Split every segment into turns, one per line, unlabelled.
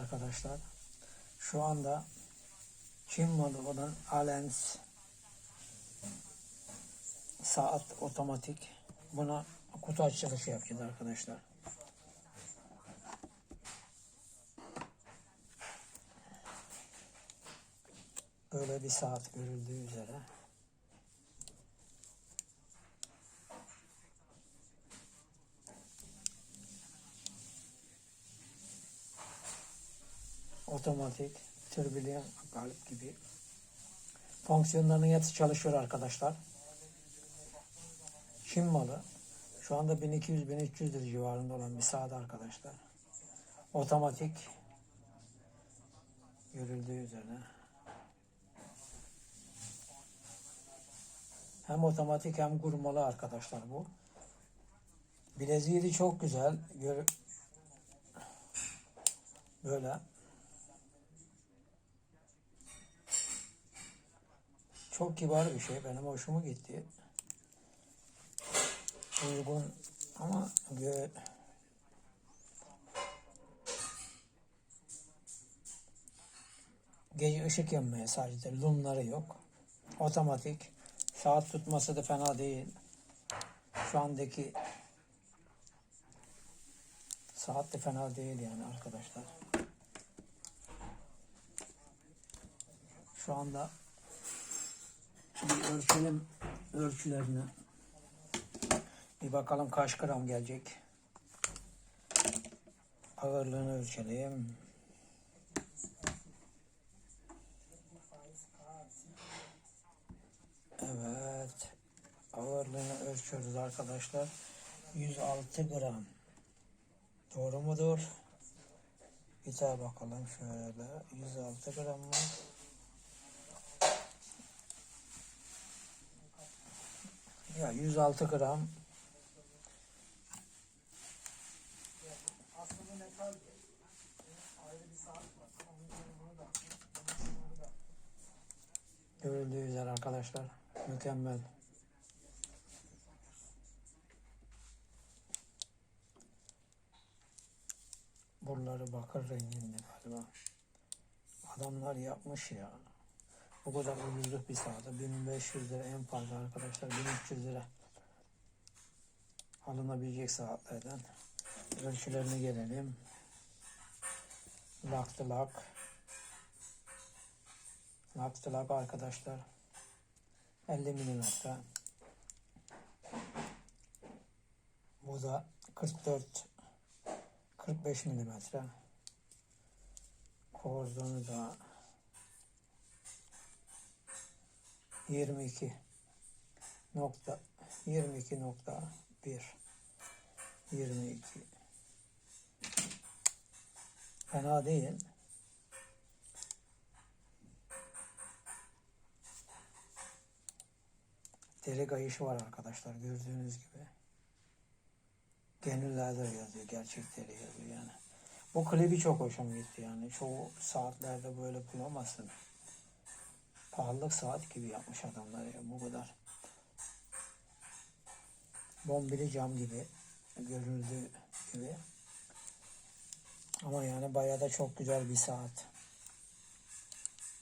arkadaşlar. Şu anda Çin malı olan Alens saat otomatik. Buna kutu açılışı yapacağız arkadaşlar. Böyle bir saat görüldüğü üzere. Otomatik, türbülyen, galip gibi fonksiyonlarının hepsi çalışıyor arkadaşlar. Çin malı. Şu anda 1200-1300 lira civarında olan bir saat arkadaşlar. Otomatik. Görüldüğü üzere. Hem otomatik hem gurmalı arkadaşlar bu. Bileziği çok güzel. Böyle. Çok kibar bir şey. Benim hoşuma gitti. Uygun ama gö gece ışık yanmaya sadece lumları yok. Otomatik. Saat tutması da fena değil. Şu andaki saat de fena değil yani arkadaşlar. Şu anda bir ölçelim ölçülerini. Bir bakalım kaç gram gelecek. Ağırlığını ölçelim. Evet. Ağırlığını ölçüyoruz arkadaşlar. 106 gram. Doğru mudur? Bir daha bakalım şöyle. 106 gram mı? Ya 106 gram görüldüğü üzere arkadaşlar mükemmel. Buraları bakır renginde galiba. Adamlar yapmış ya. Bu kadar ucuzluk bir saate 1500 lira en fazla arkadaşlar 1300 lira alınabilecek saatlerden ölçülerine gelelim. Laktı lak. Laktı lak arkadaşlar 50 milimetre. Bu da 44 45 milimetre. Kordonu da 22 nokta 22 nokta 1 22 fena değil. Deri kayışı var arkadaşlar gördüğünüz gibi. Gönüllerde yazıyor gerçek deri yazıyor yani. Bu klibi çok hoşuma gitti yani. Çoğu saatlerde böyle bulamazsın pahalılık saat gibi yapmış adamlar ya bu kadar. Bombili cam gibi görüldüğü gibi. Ama yani bayağı da çok güzel bir saat.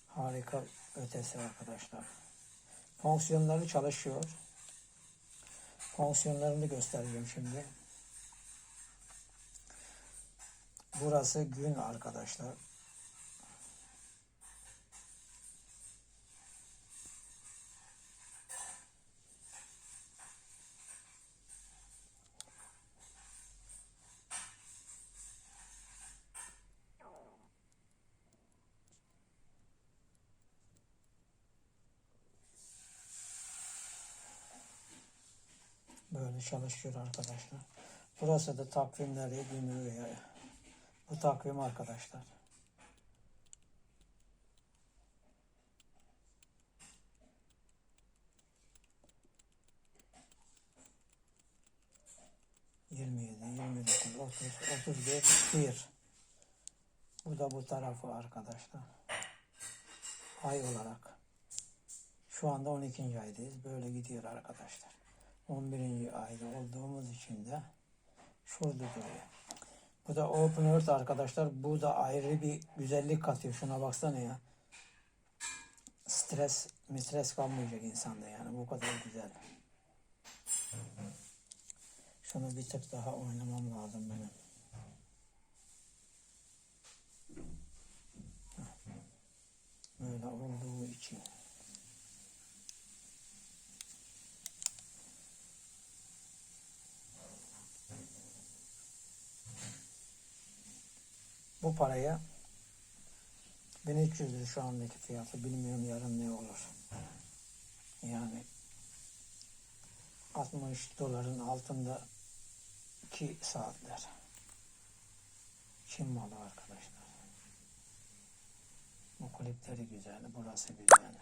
Harika ötesi arkadaşlar. Fonksiyonları çalışıyor. Fonksiyonlarını göstereceğim şimdi. Burası gün arkadaşlar. Böyle çalışıyor arkadaşlar. Burası da takvimleri günü veya bu takvim arkadaşlar. Yirmi yedi, yirmi dokuz, otuz, otuz beş, bir. Bu da bu tarafı arkadaşlar. Ay olarak. Şu anda 12. aydayız. Böyle gidiyor arkadaşlar. 11. ayda olduğumuz için de şurada duruyor. Bu da Open Earth arkadaşlar. Bu da ayrı bir güzellik katıyor. Şuna baksana ya. Stres, stres kalmayacak insanda yani. Bu kadar güzel. Şunu bir tık daha oynamam lazım benim. Böyle olduğu için. Bu paraya 1300 lira şu andaki fiyatı bilmiyorum yarın ne olur. Yani 60 doların altında ki saatler. Çin malı arkadaşlar. Bu klipleri güzel, burası güzel.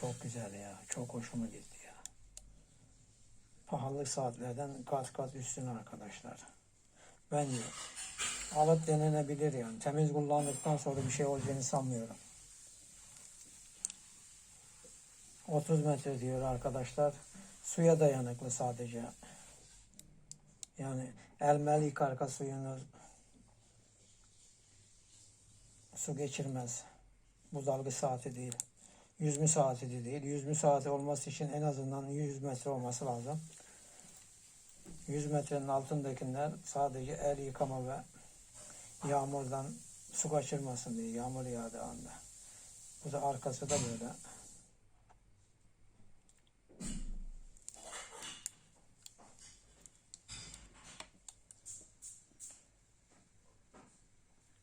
Çok güzel ya. Çok hoşuma gitti ya. Pahalı saatlerden kat kat üstüne arkadaşlar. Bence alıp denenebilir yani. Temiz kullandıktan sonra bir şey olacağını sanmıyorum. 30 metre diyor arkadaşlar. Suya dayanıklı sadece. Yani elmel yıkarka suyunu su geçirmez. Bu dalga saati değil. Yüzme saati de değil. Yüzme saati olması için en azından 100 metre olması lazım. 100 metrenin altındakiler sadece el yıkama ve yağmurdan su kaçırmasın diye yağmur yağdığı anda. Bu da arkası da böyle.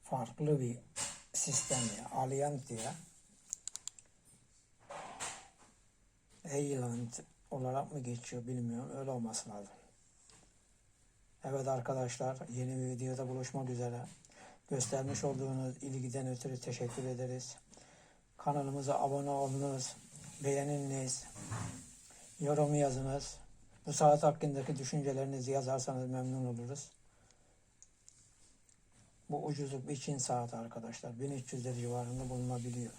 Farklı bir sistem ya. Alliant diye. Eyland olarak mı geçiyor bilmiyorum. Öyle olması lazım. Evet arkadaşlar yeni bir videoda buluşmak üzere. Göstermiş olduğunuz ilgiden ötürü teşekkür ederiz. Kanalımıza abone olunuz, beğeniniz, yorum yazınız. Bu saat hakkındaki düşüncelerinizi yazarsanız memnun oluruz. Bu ucuzluk bir Çin saati arkadaşlar. 1300 lira civarında bulunabiliyor.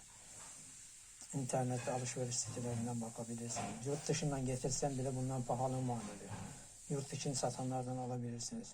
İnternette alışveriş sitelerinden bakabilirsiniz. Yurt dışından getirsen bile bundan pahalı mal oluyor. Yurt için satanlardan alabilirsiniz.